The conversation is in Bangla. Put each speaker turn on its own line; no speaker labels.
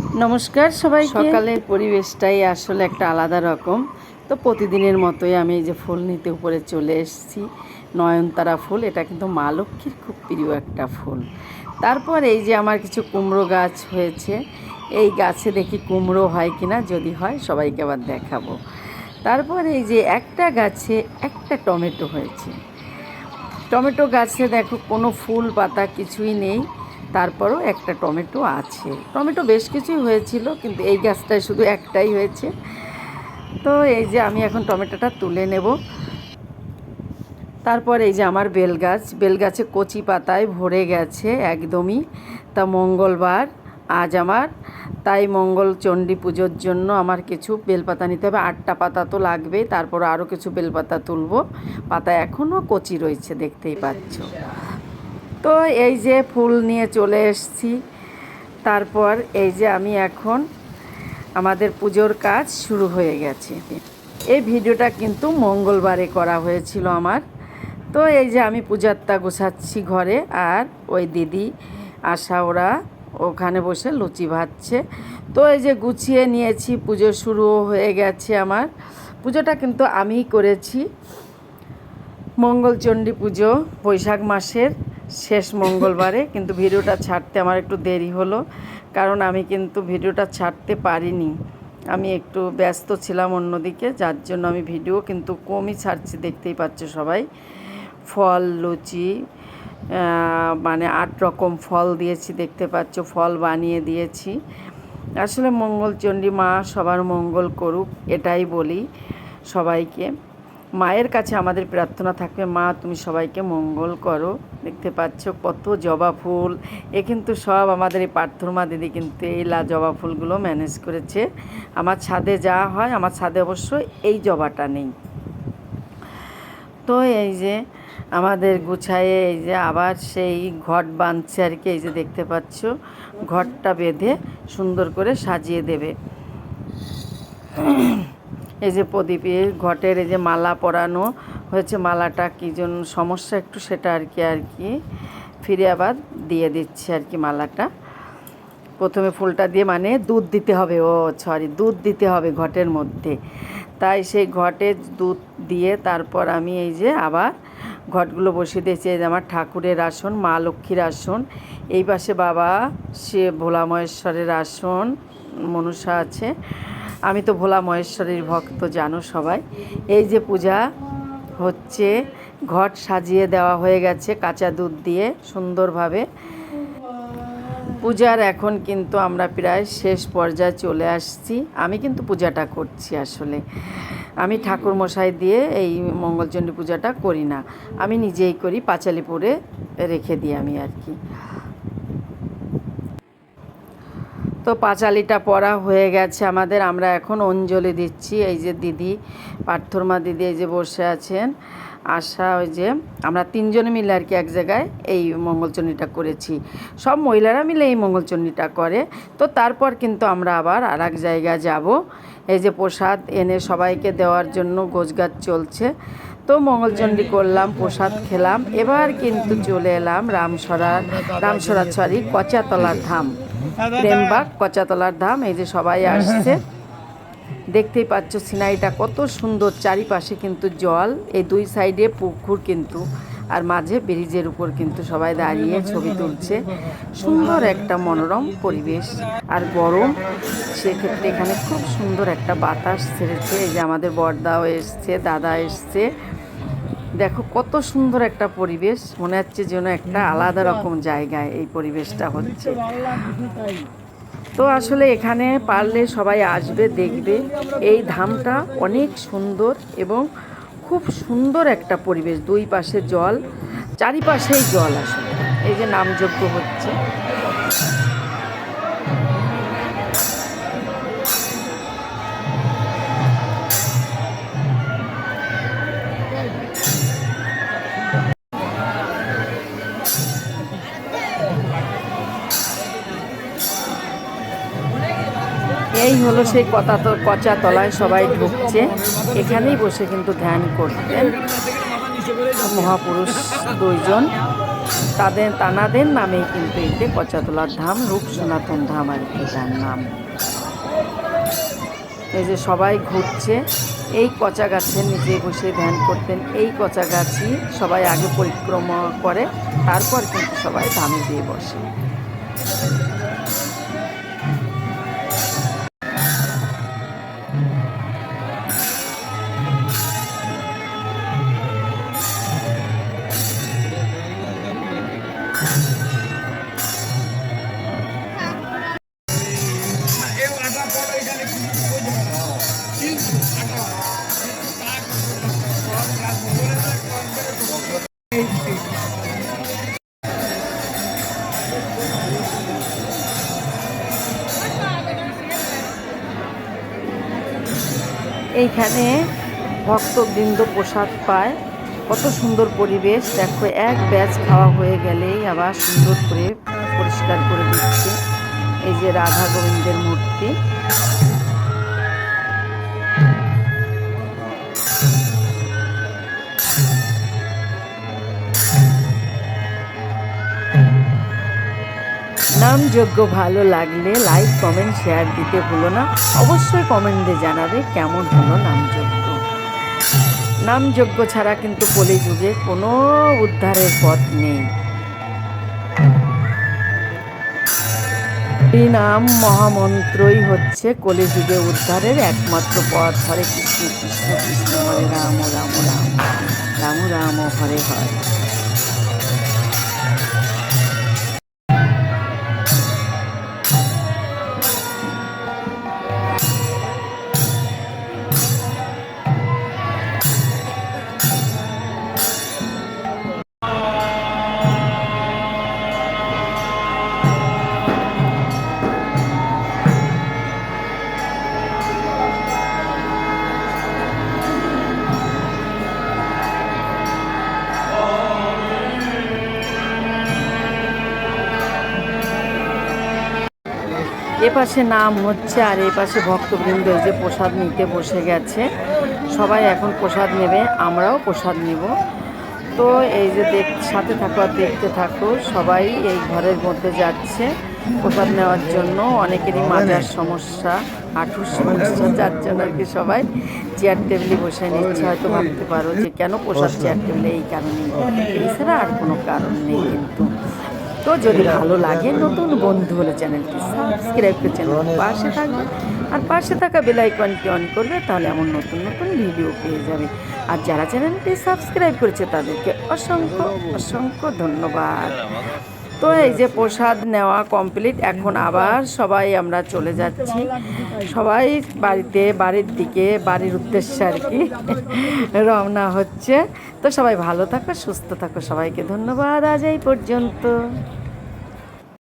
নমস্কার সবাই সকালের পরিবেশটাই আসলে একটা আলাদা রকম। তো প্রতিদিনের মতোই আমি এই যে ফুল নিতে উপরে চলে এসেছি, নয়নতারা ফুল। এটা কিন্তু মা লক্ষ্মীর খুব প্রিয় একটা ফুল। তারপর এই যে আমার কিছু কুমড়ো গাছ হয়েছে, এই গাছে দেখি কুমড়ো হয় কি না যদি হয় সবাইকে আবার দেখাবো। তারপর এই যে একটা গাছে একটা টমেটো হয়েছে। টমেটো গাছে দেখো কোনো ফুল পাতা কিছুই নেই। তারপরও একটা টমেটো আছে। টমেটো বেশ কিছুই হয়েছিল, কিন্তু এই গাছটায় শুধু একটাই হয়েছে। তো এই যে আমি এখন টমেটোটা তুলে নেব। তারপর এই যে আমার বেল গাছ বেল গাছে কচি পাতায় ভরে গেছে একদমই। তা মঙ্গলবার, আজ আমার। তাই মঙ্গল চণ্ডী পুজোর জন্য আমার কিছু বেলপাতা নিতে হবে। আটটা পাতা তো লাগবেই তারপর আরও কিছু বেলপাতা তুলব। পাতা এখনও কচি রয়েছে, দেখতেই পাচ্ছ। তো এই যে ফুল নিয়ে চলে এসেছি। তারপর এই যে আমি এখন আমাদের পুজোর কাজ শুরু হয়ে গেছে। এই ভিডিওটা কিন্তু মঙ্গলবারে করা হয়েছিল আমার। তো এই যে আমি পূজারটা গোছাচ্ছি ঘরে আর ওই দিদি, আশা ওরা ওখানে বসে লুচি ভাজছে। তো এই যে গুছিয়ে নিয়েছি, পুজো শুরুও হয়ে গেছে আমার। পুজোটা কিন্তু আমিই করেছি। মঙ্গলচণ্ডী পুজো, বৈশাখ মাসের শেষ মঙ্গলবারে, কিন্তু ভিডিওটা ছাড়তে আমার একটু দেরি হলো, কারণ আমি কিন্তু ভিডিওটা ছাড়তে পারিনি। আমি একটু ব্যস্ত ছিলাম অন্যদিকে, যার জন্য আমি ভিডিও কিন্তু কমই ছাড়ছি, দেখতেই পাচ্ছ সবাই। ফল, লুচি মানে আট রকম ফল দিয়েছি, দেখতে পাচ্ছ, ফল বানিয়ে দিয়েছি। আসলে মঙ্গলচণ্ডী মা সবার মঙ্গল করুক, এটাই বলি সবাইকে। মায়ের কাছে আমাদের প্রার্থনা থাকবে, মা, তুমি সবাইকে মঙ্গল করো। দেখতে পাচ্ছ কত জবা ফুল। এ কিন্তু সব আমাদের এই পার্থমা দিদি কিন্তু এই লা জবা ফুলগুলো ম্যানেজ করেছে। আমার ছাদে যা হয়, আমার ছাদে অবশ্য এই জবাটা নেই। তো এই যে আমাদের গুছায়ে এই যে আবার সেই ঘট বাঁধছে আর কি, এই যে দেখতে পাচ্ছ ঘরটা বেঁধে সুন্দর করে সাজিয়ে দেবে। এই যে প্রদীপে ঘটের এই যে মালা পরানো হয়েছে, মালাটা কী জন্য সমস্যা একটু সেটা আর কি আর কি। ফিরে আবার দিয়ে দিচ্ছে আর কি মালাটা। প্রথমে ফুলটা দিয়ে মানে দুধ দিতে হবে, ও সরি, দুধ দিতে হবে ঘটের মধ্যে। তাই সেই ঘটে দুধ দিয়ে তারপর আমি এই যে আবার ঘটগুলো বসিয়ে দিয়েছি, এই যে আমার ঠাকুরের আসন, মা লক্ষ্মীর আসন। এই পাশে বাবা, সে ভোলা মহেশ্বরের আসন মনুষা আছে। আমি তো ভোলা মহেশ্বরীর ভক্ত, জানো সবাই। এই যে পূজা হচ্ছে, ঘট সাজিয়ে দেওয়া হয়ে গেছে কাঁচা দুধ দিয়ে সুন্দরভাবে। পূজার এখন কিন্তু আমরা প্রায় শেষ পর্যায়ে চলে আসছি। আমি কিন্তু পূজাটা করছি আসলে। আমি ঠাকুর মশাই দিয়ে এই মঙ্গলচণ্ডী পূজাটা করি না। আমি নিজেই করি পাঁচালিপুরে রেখে দিই আমি আর কি। তো পাঁচালিটা পড়া হয়ে গেছে আমাদের। আমরা এখন অঞ্জলি দিচ্ছি। এই যে দিদি, পার্থরমা দিদি এই যে বসে আছেন। আশা ওই যে আমরা তিনজনে মিলে আর কি এক জায়গায় এই মঙ্গলচণ্ডীটা করেছি। সব মহিলারা মিলে এই মঙ্গলচণ্ডীটা করে। তো তারপর কিন্তু আমরা আবার আর এক জায়গায় যাব। এই যে প্রসাদ এনে সবাইকে দেওয়ার জন্য গোছগাছ চলছে। তো মঙ্গলচণ্ডী করলাম, প্রসাদ খেলাম। এবার কিন্তু চলে এলাম রামসরা রামসরা সরি কচাতলার ধাম। প্রেমবাগ কচাতলার ধাম এই যে সবাই আসছে। দেখতেই পাচ্ছ সিনারিটা কত সুন্দর চারিপাশে কিন্তু জল এই দুই সাইডে পুকুর কিন্তু আর মাঝে ব্রিজের উপর কিন্তু সবাই দাঁড়িয়ে ছবি তুলছে। সুন্দর একটা মনোরম পরিবেশ আর গরম সেক্ষেত্রে এখানে খুব সুন্দর একটা বাতাস ছেড়েছে। এই যে আমাদের বড়দাও এসছে দাদা এসছে। দেখো কত সুন্দর একটা পরিবেশ। মনে হচ্ছে যেন একটা আলাদা রকম জায়গায় এই পরিবেশটা হচ্ছে। তো আসলে এখানে পারলে সবাই আসবে দেখবে। এই ধামটা অনেক সুন্দর এবং খুব সুন্দর একটা পরিবেশ দুই পাশে জল চারিপাশেই জল আসলে। এই যে নামযজ্ঞ হচ্ছে। হলো সেই কথা তো কচা তলায় সবাই ঢুকছে। এখানেই বসে কিন্তু ধ্যান করতেন। মহাপুরুষ দুইজন। তাদের তানাদের নামেই কিন্তু এতে কচাতলার ধাম, রূপ সনাতন ধাম আর কি তার নাম। এই যে সবাই ঘুরছে, এই কচা গাছের নিচে বসে ধ্যান করতেন। এই কচা গাছই সবাই আগে পরিক্রমা করে, তারপর কিন্তু সবাই ধামে দিয়ে বসে। এইখানে ভক্তবৃন্দ প্রসাদ পায়। কত সুন্দর পরিবেশ। দেখো, এক ব্যাচ খাওয়া হয়ে গেলেই আবার সুন্দর করে পরিষ্কার করে দিচ্ছে। এই যে রাধা গোবিন্দের মূর্তি। নামযোগ্য ভালো লাগলে লাইক কমেন্ট শেয়ার দিতে ভুলো না। অবশ্যই কমেন্টে জানাবে কেমন হলো নামযোগ্য নামযোগ্য ছাড়া কিন্তু কলিযুগে কোনো উদ্ধারের পথ নেই। নাম মহামন্ত্রই হচ্ছে কলিযুগে উদ্ধারের একমাত্র পথ। হরে কৃষ্ণ কৃষ্ণ কৃষ্ণ, হরে রাম রাম রাম রাম রাম, হরে হরে। এ পাশে নাম হচ্ছে আর এ পাশে ভক্তবৃন্দ এই যে প্রসাদ নিতে বসে গেছে। সবাই এখন প্রসাদ নেবে আমরাও প্রসাদ নেব। তো এই যে দেখ সাথে থাকো আর দেখতে থাকো সবাই এই ঘরের মধ্যে যাচ্ছে প্রসাদ নেওয়ার জন্য। অনেকেরই মাজার সমস্যা হাঁটুর সমস্যা যার জন্য আর কি সবাই চেয়ার টেবিলে বসে নিচ্ছে। হয়তো ভাবতে পারো যে কেন প্রসাদ চেয়ার টেবিলে এই কারণেই? এছাড়া আর কোনো কারণ নেই কিন্তু। তো যদি ভালো লাগে, নতুন বন্ধু হলে চ্যানেলটি সাবস্ক্রাইব করে চ্যানেল পাশে থাকবে আর পাশে থাকা বেলাইকনটি অন করবে তাহলে এমন নতুন নতুন ভিডিও পেয়ে যাবে। আর যারা চ্যানেলটি সাবস্ক্রাইব করেছে, তাদেরকে অসংখ্য অসংখ্য ধন্যবাদ। তো এই যে প্রসাদ নেওয়া কমপ্লিট এখন আবার সবাই আমরা চলে যাচ্ছি। সবাই বাড়িতে, বাড়ির দিকে, বাড়ির উদ্দেশ্যে আর কি রওনা হচ্ছে। তো সবাই ভালো থাকো, সুস্থ থাকো, সবাইকে ধন্যবাদ। আজ এই পর্যন্ত।